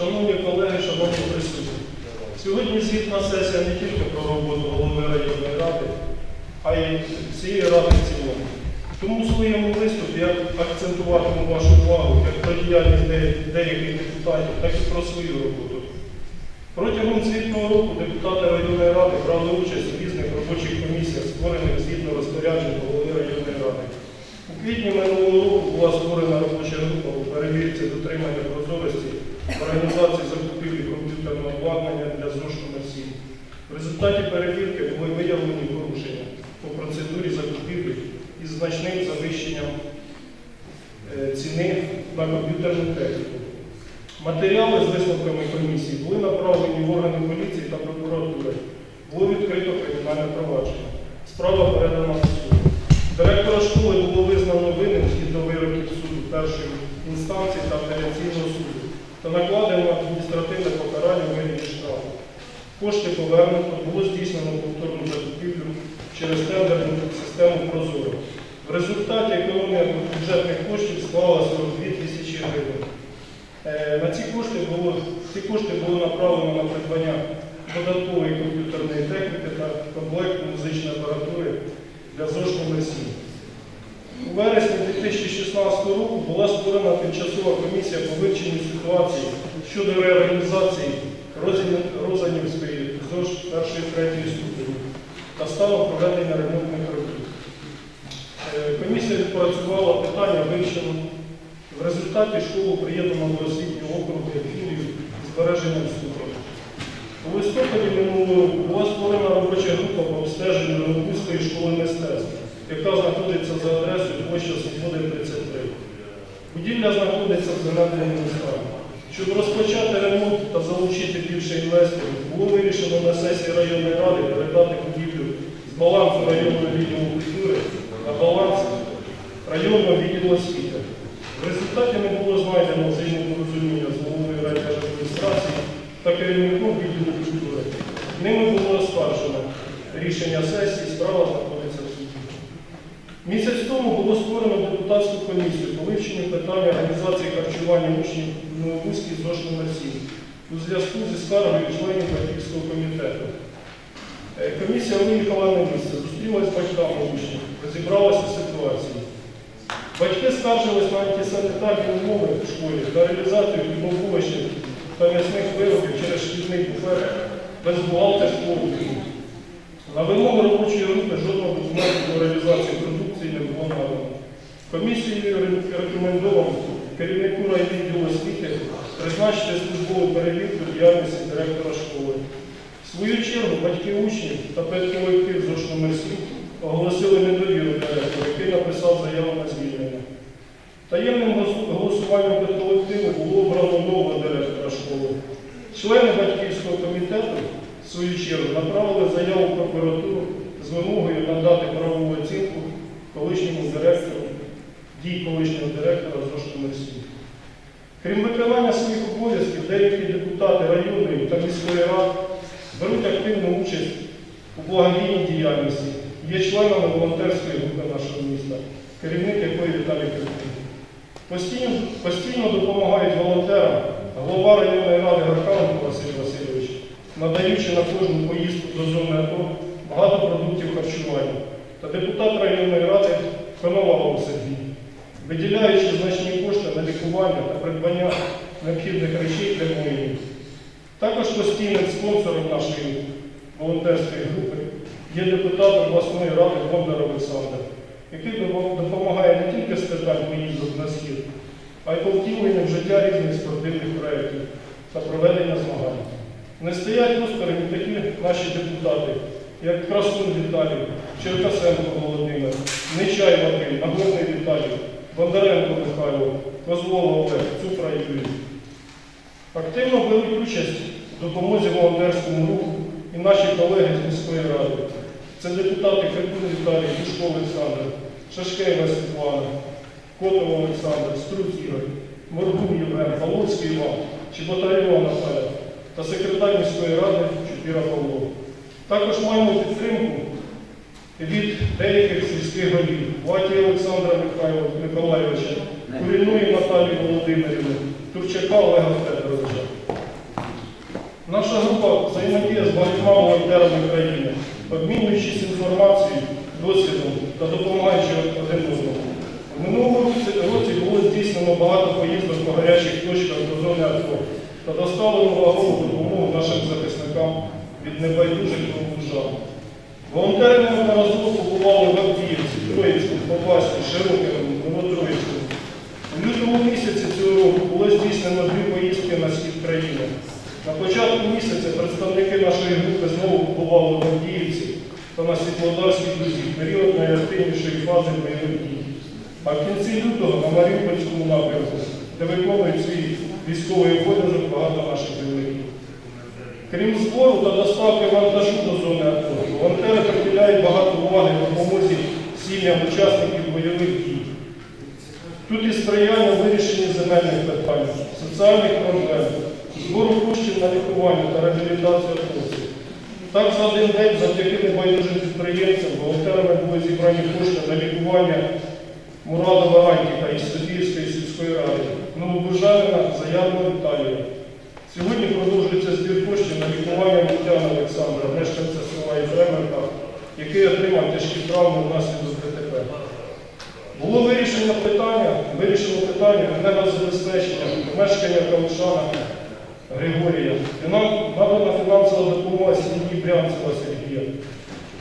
Шановні колеги, шановні присутні, сьогодні звітна сесія не тільки про роботу голови районної ради, а й всієї ради в цілому. Тому в своєму виступі я акцентуватиму вашу увагу як про діяльність деяких депутатів, так і про свою роботу. Протягом звітного року депутати районної ради брали участь у різних робочих комісіях, створених згідно розпоряджень голови районної ради. У квітні минулого року була створена робоча група у перевірці дотримання прозорості організації закупівлі комп'ютерного обладнання для ЗОЖ номер 7. В результаті перевірки були виявлені порушення по процедурі закупівлі із значним завищенням е, ціни на комп'ютерну техніку. Матеріали з висновками комісії були направлені в органи поліції та прокуратури. Було відкрито кримінальне провадження. Справа передана суду. Директора школи було визнано винним згідно вироків суду першої інстанції та апеляційного суду та накладено адміністративне покарання вигляді штрафу. Кошти повернуто, було здійснено повторну закупівлю через тендерну систему Прозоро. В результаті економія бюджетних коштів склала 42 тисячі гривень. Е, ці кошти було, ці кошти було направлено на придбання додаткової комп'ютерної техніки та комплекту музичної апаратури для ЗОЖ номер 7. У вересні 2016 року була створена тимчасова комісія по вивченню ситуації щодо реорганізації Розанівської ЗОЖ першої третьої ступені та стану проведення ремонтних Комісія відпрацювала питання вивчено. В результаті школу приєднано до освітнього округу філію збереженням ступені. У листопаді минулого була створена робоча група по обстеженню Ромбузької школи мистецтв, яка знаходиться за адресою площа Свободи 33. Будівля знаходиться в занедбаному стані. Щоб розпочати ремонт та залучити більше інвесторів, було вирішено на сесії районної ради передати будівлю з балансу районного відділу культури на баланс районного відділу освіти. В результаті не було знайдено взаємопорозуміння з головою райдержадміністрації та керівником відділу культури. Ними було оскаржено рішення сесії, справа знаходиться в суді. Місяць тому було створено депутатську комісію по вивченню питання організації харчування учнів Новобузький ЗОЖ номер 7 у зв'язку зі скаргою членів батьківського комітету. Е, Комісія виїхала на місце, зустрілася з батьками учнів, розібралася у ситуації. Батьки скаржились на антисанітарні умови в школі та реалізацію хлібовищів та м'ясних виробів через шкільний буфет без бухгалтерського обліку. На вимогу робочої групи жодного документу про реалізацію продукції не було надано. Комісією ре- рекомендовано керівнику райвідділу освіти призначити службову перевірку діяльності директора школи. В свою чергу батьки учнів та педколектив номер 7 оголосили недовіру директору, який написав заяву на звільнення. Таємним голос- голосуванням педколективу було обрано нового директора школи. Члени батьківського комітету, в свою чергу, направили заяву в прокуратуру з вимогою надати правову оцінку колишньому директору, дій колишнього директора ЗОШ номер 7. Крім виконання своїх обов'язків, деякі депутати районної та міської ради беруть активну участь у благодійній діяльності, є членами волонтерської групи нашого міста, керівник якої Віталій Кирпін. Постійно, постійно допомагають волонтерам голова районної ради Гарканенко Василь Васильович, надаючи на кожну поїздку до зони АТО багато продуктів харчування, та депутат районної ради Коновалов Сергій, виділяючи значні кошти на лікування та придбання необхідних речей для воїнів. Також постійним спонсором нашої волонтерської групи є депутат обласної ради Бондар Олександр, який допомагає не тільки питань поїздок на схід, а й по втіленню в життя різних спортивних проєктів та проведення змагань. Не стоять осторонь такі наші депутати, як Красун Віталій, Черкасенко Володимир, Нечай Вадим, Нагорний Віталій, Бондаренко Михайло, Козлова Олег, Цупра Юрій. Активно беруть участь в допомозі волонтерському руху і наші колеги з міської ради. Це депутати Феркун Віталій, Душко Олександр, Шашкеєва Світлана, Котова Олександр, Струц Ігор, Моргун Євген, Павловський Іван, Чеботарєва Наталя та секретар міської ради Чупіра Павло. Також маємо підтримку від деяких сільських голів Ваті Олександра Миколайовича, Куріної Наталії Володимирівни, Турчака Олега Федоровича. Наша група взаємодіє з багатьма волонтерами країни, обмінюючись інформацією, досвідом та допомагаючи один одному. У минулому році, році було здійснено багато поїздок по гарячих точках до зони АТО та доставлено вагову допомогу нашим захисникам від небайдужих новобужан. Волонтери неодноразово побували в Авдіївці, Троїцьку, Попасні, Широкиному, Новотроїцькому. У лютому місяці цього року було здійснено дві поїздки на схід країни. На початку місяця представники нашої групи знову побували в Авдіївці та на Світлодарській дузі в період найактивнішої фази бойових дій. А в кінці лютого на Маріупольському напрямку, де виконують свій військовий обов'язок багато наших бойовиків. Крім збору та доставки вантажу до зони АТО, волонтери приділяють багато уваги допомозі сім'ям учасників бойових дій. Тут і сприяння вирішенні земельних питань, соціальних проблем, збору коштів на лікування та реабілітацію хлопців. Так за один день завдяки небайдужим підприємцям волонтерами були зібрані кошти на лікування Мурадова Антіка із Софіївської сільської ради, Новобужанина Заявного Віталія. Сьогодні продовжується збір коштів на лікування Мутяна Олександра, мешканця села Єфременка, який отримав тяжкі травми внаслідок ДТП. Було вирішено питання, вирішено питання енергозабезпечення мешкання Калушана Григорія. Надана фінансова допомога сім'ї Брянцева Сергія.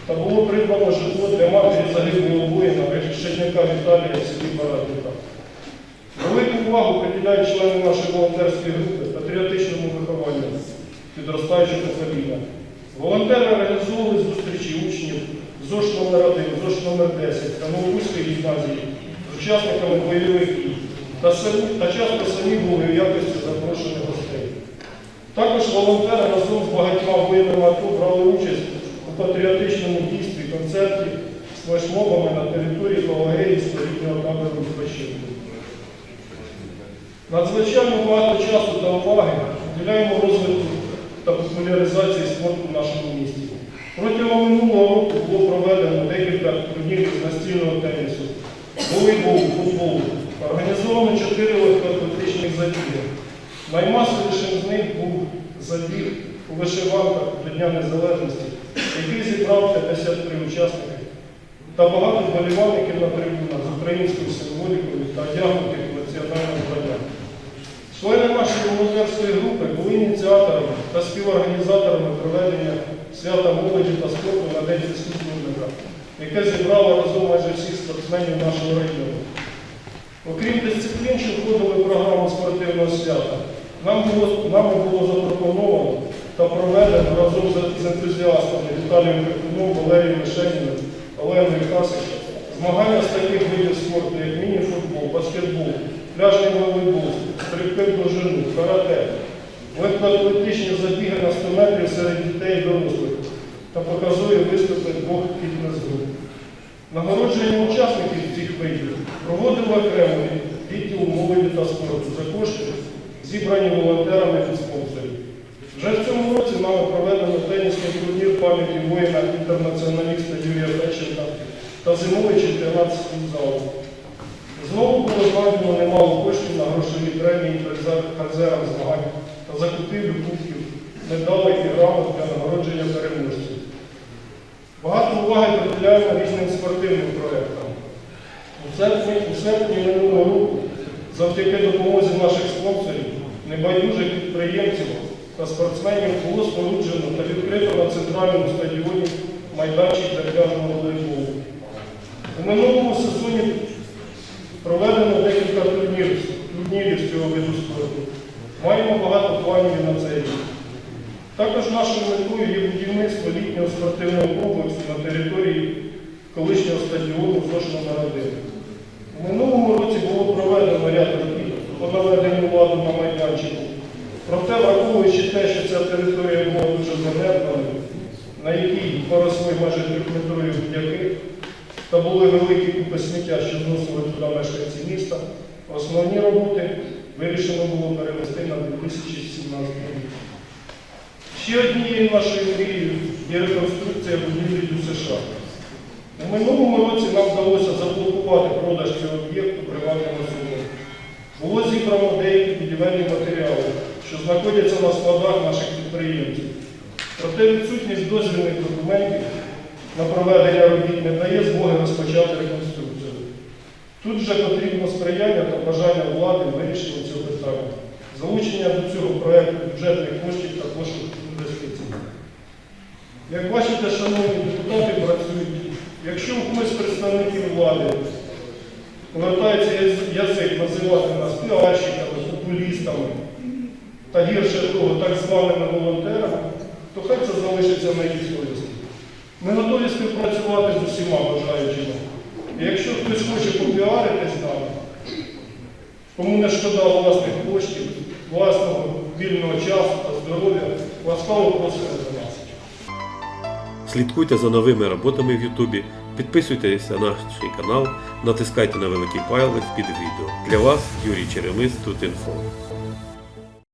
Та було придбано житло для матері загиблого воїна Решетника Віталія в селі. Велику увагу приділяють члени нашої волонтерської групи патріотичному вихованню підростаючого покоління. Волонтери організовували зустрічі учнів ЗОШ номер 1 ЗОШ номер 10 та Новобузької гімназії з учасниками бойових дій та, часто самі були в якості запрошених. Також волонтери разом з багатьма воїнами АТО брали участь у патріотичному дійстві концерті з флешмобами на території Палагеївського літнього табору відпочинку. Надзвичайно багато часу та уваги приділяємо розвитку та популяризації спорту в нашому місті. Протягом минулого року було проведено декілька турнірів з настільного тенісу, волейболу, футболу. Організовано чотири легкоатлетичних забіги. Наймасовішим з них був забіг у вишиванках до Дня Незалежності, який зібрав 53 учасники та багато вболівальників на трибунах з українською символікою та одягнутих в національне звання. Члени нашої волонтерської групи були ініціаторами та співорганізаторами проведення свята молоді та спорту на День фізкультурника, яке зібрало разом майже всіх спортсменів нашого району. Окрім дисциплін, що входили в програму спортивного свята, нам було, нами було запропоновано та проведено разом з- ентузіастами Віталієм Крикуном, Валерієм Мишеніним, Оленою Касик змагання з таких видів спорту, як міні-футбол, баскетбол, пляжний волейбол, стрибки в довжину, карате, легкоатлетичні забіги на 100 метрів серед дітей і дорослих та показує виступи двох фітнес-груп. Нагородження учасників цих видів проводив окремо відділ молоді та спорту за кошти, зібрані волонтерами від спонсорів. Вже в цьому році нами проведено тенісний турнір пам'яті воїна інтернаціоналіста Юрія Печенка та зимовий чемпіонат з. Знову було знайдено немало коштів на грошові премії призер- призерам змагань та закупівлю кубків, медалей і грамот для нагородження переможців. Багато уваги приділяємо різним спортивним проєктам. У серпні, у серпні минулого року, завдяки допомозі наших спонсорів, небайдужих підприємців та спортсменів було споруджено та відкрито на центральному стадіоні майданчик для пляжного волейболу. У минулому сезоні проведено декілька турнірів, турнірів цього виду спорту. Маємо багато планів на цей рік. Також нашою метою є будівництво літнього спортивного комплексу на території колишнього стадіону ЗОШ номер 1. У минулому році було проведено ряд по наведенню ладу на майданчику. Проте, враховуючи те, що ця територія була дуже занедбаною, на якій поросли майже трьохметрові будяки, та були великі купи сміття, що зносили туди мешканці міста, основні роботи вирішено було перенести на 2017 рік. Ще однією нашою мрією є реконструкція будівлі до США. У минулому році нам вдалося заблокувати продаж цього об'єкту приватним особам. Було зібрано деякі будівельні матеріали, що знаходяться на складах наших підприємців. Проте відсутність дозвільних документів на проведення робіт не дає змоги розпочати реконструкцію. Тут вже потрібно сприяння та бажання влади в вирішенні цього питання. Залучення до цього проєкту бюджетних коштів також інвестицій. Як бачите, шановні депутати працюють. Якщо у когось представників влади повертається яз- язик називати нас піарщиками, популістами та гірше того, так званими волонтерами, то хай це залишиться на їх совісті. Ми готові співпрацювати з усіма бажаючими. І якщо хтось хоче попіаритись з нами, кому не шкода власних коштів, власного вільного часу та здоров'я, ласкаво просимо до нас. Слідкуйте за новими роботами в Ютубі, підписуйтесь на наш канал, натискайте на великий палець під відео. Для вас Юрій Черемис тут інфо.